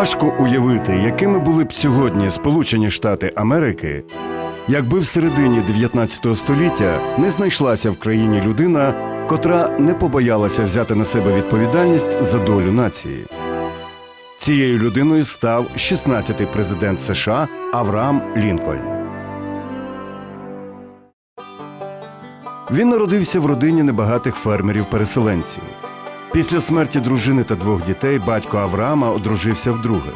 Важко уявити, якими були б сьогодні Сполучені Штати Америки, якби в середині 19 століття не знайшлася в країні людина, котра не побоялася взяти на себе відповідальність за долю нації. Цією людиною став 16-й президент США Авраам Лінкольн. Він народився в родині небагатих фермерів-переселенців. Після смерті дружини та двох дітей батько Авраама одружився вдруге.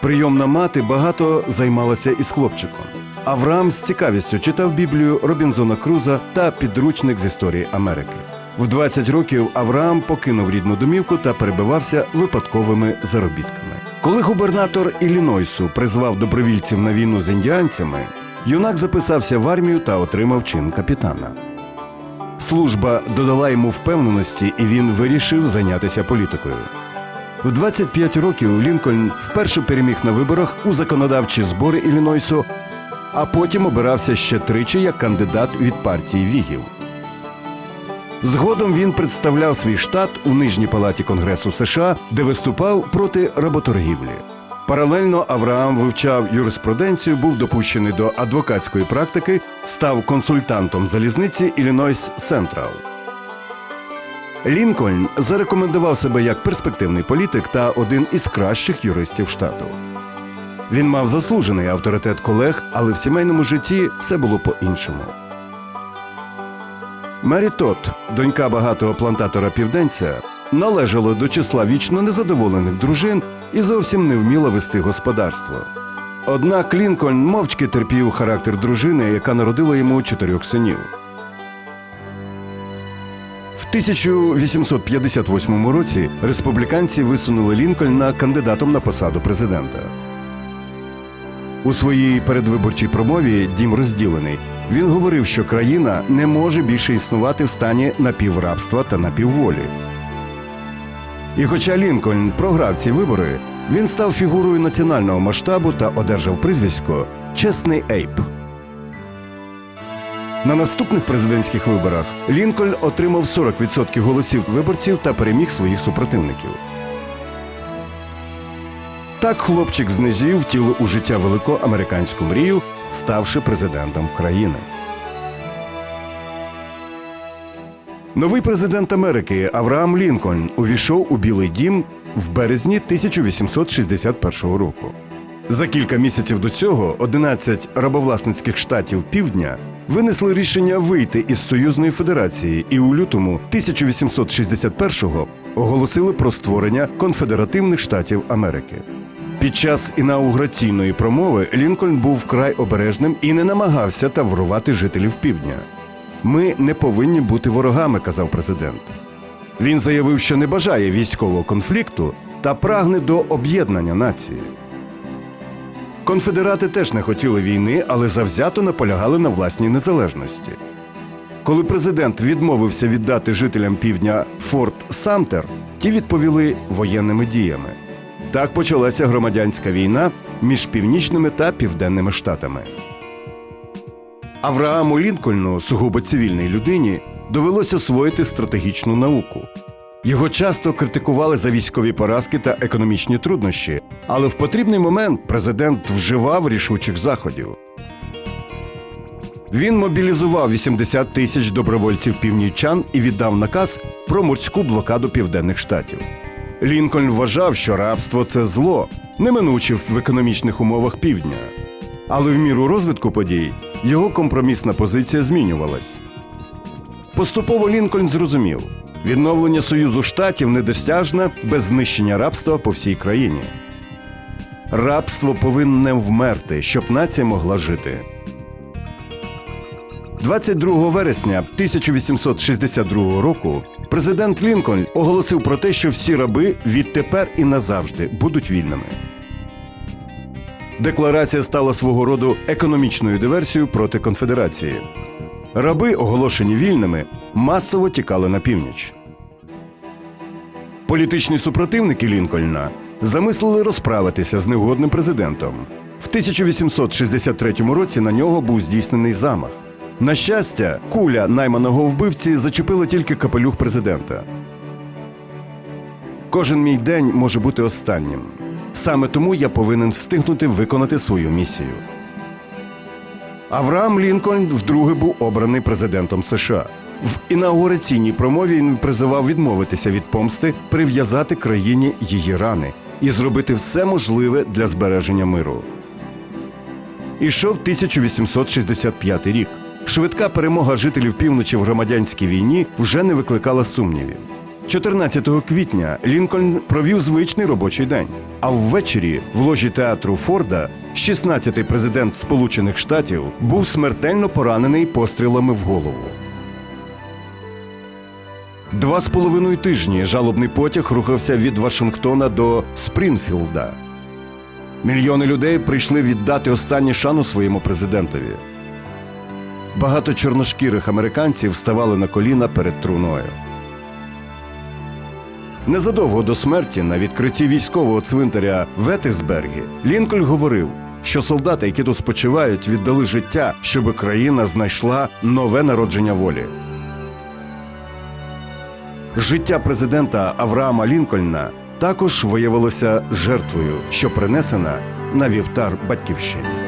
Прийомна мати багато займалася із хлопчиком. Авраам з цікавістю читав Біблію Робінзона Круза та підручник з історії Америки. В 20 років Авраам покинув рідну домівку та перебивався випадковими заробітками. Коли губернатор Іллінойсу призвав добровільців на війну з індіанцями, юнак записався в армію та отримав чин капітана. Служба додала йому впевненості, і він вирішив зайнятися політикою. В 25 років Лінкольн вперше переміг на виборах у законодавчі збори Іллінойсу, а потім обирався ще тричі як кандидат від партії Вігів. Згодом він представляв свій штат у нижній палаті Конгресу США, де виступав проти работоргівлі. Паралельно Авраам вивчав юриспруденцію, був допущений до адвокатської практики, став консультантом залізниці Іллінойс Сентрал. Лінкольн зарекомендував себе як перспективний політик та один із кращих юристів штату. Він мав заслужений авторитет колег, але в сімейному житті все було по-іншому. Мері Тот, донька багатого плантатора південця, належала до числа вічно незадоволених дружин і зовсім не вміла вести господарство. Однак Лінкольн мовчки терпів характер дружини, яка народила йому чотирьох синів. В 1858 році республіканці висунули Лінкольна кандидатом на посаду президента. У своїй передвиборчій промові Дім розділений. Він говорив, що країна не може більше існувати в стані напіврабства та напівволі. І хоча Лінкольн програв ці вибори, він став фігурою національного масштабу та одержав прізвисько Чесний Ейп. На наступних президентських виборах Лінкольн отримав 40% голосів виборців та переміг своїх супротивників. Так хлопчик з низів у життя велику американську мрію, ставши президентом країни. Новий президент Америки Авраам Лінкольн увійшов у Білий дім в березні 1861 року. За кілька місяців до цього 11 рабовласницьких штатів Півдня винесли рішення вийти із Союзної Федерації і у лютому 1861-го оголосили про створення конфедеративних штатів Америки. Під час інаугураційної промови Лінкольн був вкрай обережним і не намагався таврувати жителів півдня. Ми не повинні бути ворогами, казав президент. Він заявив, що не бажає військового конфлікту та прагне до об'єднання нації. Конфедерати теж не хотіли війни, але завзято наполягали на власній незалежності. Коли президент відмовився віддати жителям півдня Форт Самтер, ті відповіли воєнними діями. Так почалася громадянська війна між північними та південними штатами. Аврааму Лінкольну, сугубо цивільній людині, довелося освоїти стратегічну науку. Його часто критикували за військові поразки та економічні труднощі, але в потрібний момент президент вживав рішучих заходів. Він мобілізував 80 тисяч добровольців північан і віддав наказ про морську блокаду південних штатів. Лінкольн вважав, що рабство це зло, неминуче в економічних умовах півдня. Але в міру розвитку подій його компромісна позиція змінювалась. Поступово Лінкольн зрозумів, відновлення Союзу штатів недосяжне без знищення рабства по всій країні. Рабство повинне вмерти, щоб нація могла жити. 22 вересня 1862 року президент Лінкольн оголосив про те, що всі раби відтепер і назавжди будуть вільними. Декларація стала свого роду економічною диверсією проти конфедерації. Раби, оголошені вільними, масово тікали на північ. Політичні супротивники Лінкольна замислили розправитися з негодним президентом. В 1863 році на нього був здійснений замах. На щастя, куля найманого вбивці зачепила тільки капелюх президента. Кожен мій день може бути останнім. Саме тому я повинен встигнути виконати свою місію. Авраам Лінкольн вдруге був обраний президентом США. В інаугураційній промові він призивав відмовитися від помсти, прив'язати країні її рани і зробити все можливе для збереження миру. Ішов 1865 рік. Швидка перемога жителів півночі в громадянській війні вже не викликала сумнівів. 14 квітня Лінкольн провів звичний робочий день. А ввечері в ложі театру Форда 16-й президент Сполучених Штатів був смертельно поранений пострілами в голову. Два з половиною тижні жалобний потяг рухався від Вашингтона до Спрінфілда. Мільйони людей прийшли віддати останню шану своєму президентові. Багато чорношкірих американців ставали на коліна перед труною. Незадовго до смерті на відкритті військового цвинтаря в Етисбергі Лінкольн говорив, що солдати, які тут спочивають, віддали життя, щоб країна знайшла нове народження волі. Життя президента Авраама Лінкольна також виявилося жертвою, що принесена на вівтар батьківщині.